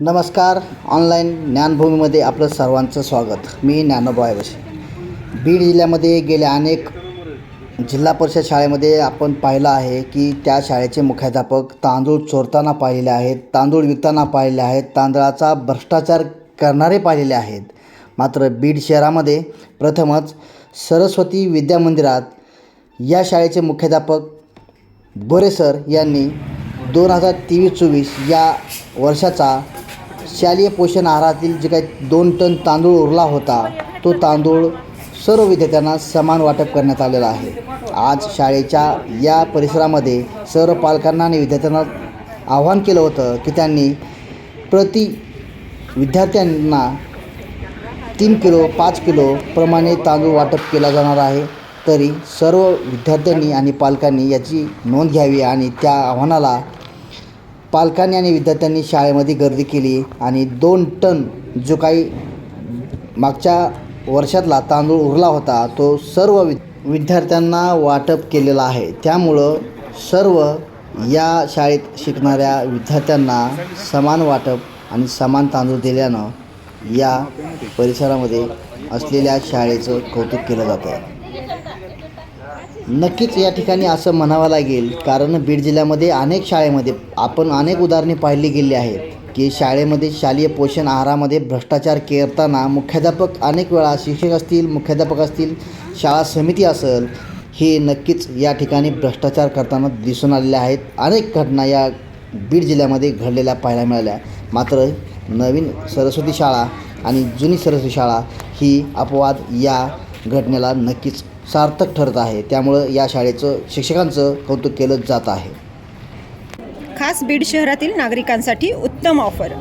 नमस्कार ऑनलाईन ज्ञानभूमीमध्ये आपलं सर्वांचं स्वागत. मी ज्ञानोबा वशी बीड जिल्ह्यामध्ये गेल्या अनेक जिल्हा परिषद शाळेमध्ये आपण पाहिलं आहे की त्या शाळेचे मुख्याध्यापक तांदूळ चोरताना पाहिलेले आहेत तांदूळ विकताना पाहिलेले आहेत तांदळाचा भ्रष्टाचार करणारे पाहिलेले आहेत. मात्र बीड शहरामध्ये प्रथमच सरस्वती विद्या मंदिरात या शाळेचे मुख्याध्यापक गोरे सर यांनी दोन हजार तेवीस चोवीस या वर्षाचा शालेय पोषण आहारातील जे काही दोन टन तांदूळ उरला होता तो तांदूळ सर्व विद्यार्थ्यांना समान वाटप करण्यात आलेला आहे. आज शाळेच्या या परिसरामध्ये सर्व पालकांना आणि विद्यार्थ्यांना आव्हान केलं होतं की त्यांनी प्रति विद्यार्थ्यांना तीन किलो पाच किलो प्रमाणे तांदूळ वाटप केला जाणार आहे. तरी सर्व विद्यार्थ्यांनी आणि पालकांनी याची नोंद घ्यावी आणि त्या आव्हानाला पालकांनी आणि विद्यार्थ्यांनी शाळेमध्ये गर्दी केली आणि दोन टन जो काही मागच्या वर्षातला तांदूळ उरला होता तो सर्व वि विद्यार्थ्यांना वाटप केलेला आहे. त्यामुळं सर्व या शाळेत शिकणाऱ्या विद्यार्थ्यांना समान वाटप आणि समान तांदूळ दिल्यानं या परिसरामध्ये असलेल्या शाळेचं कौतुक केलं जातं नक्कीच या ठिकाणी असं म्हणावं लागेल कारण बीड जिल्ह्यामध्ये अनेक शाळेमध्ये आपण अनेक उदाहरणे पाहिली गेली आहेत की शाळेमध्ये शालेय पोषण आहारामध्ये भ्रष्टाचार करताना मुख्याध्यापक अनेक वेळा शिक्षक असतील मुख्याध्यापक असतील शाळा समिती असेल हे नक्कीच या ठिकाणी भ्रष्टाचार करताना दिसून आलेले आहेत. अनेक घटना या बीड जिल्ह्यामध्ये घडलेल्या पाहायला मिळाल्या. मात्र नवीन सरस्वती शाळा आणि जुनी सरस्वती शाळा ही अपवाद या घटनेला नक्कीच सार्थक ठरत आहे. त्यामुळं या शाळेचं शिक्षकांचं कौतुक केलं जात आहे. खास बीड शहरातील नागरिकांसाठी उत्तम ऑफर.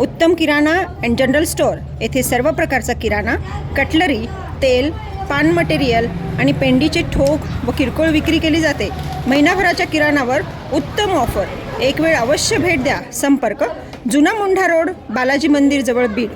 उत्तम किराणा अँड जनरल स्टोअर येथे सर्व प्रकारचा किराणा कटलरी तेल पान मटेरियल आणि पेंडीचे ठोक व किरकोळ विक्री केली जाते. महिनाभराच्या किराणावर उत्तम ऑफर. एक वेळ अवश्य भेट द्या. संपर्क जुना मुंढा रोड बालाजी मंदिर जवळ बीड.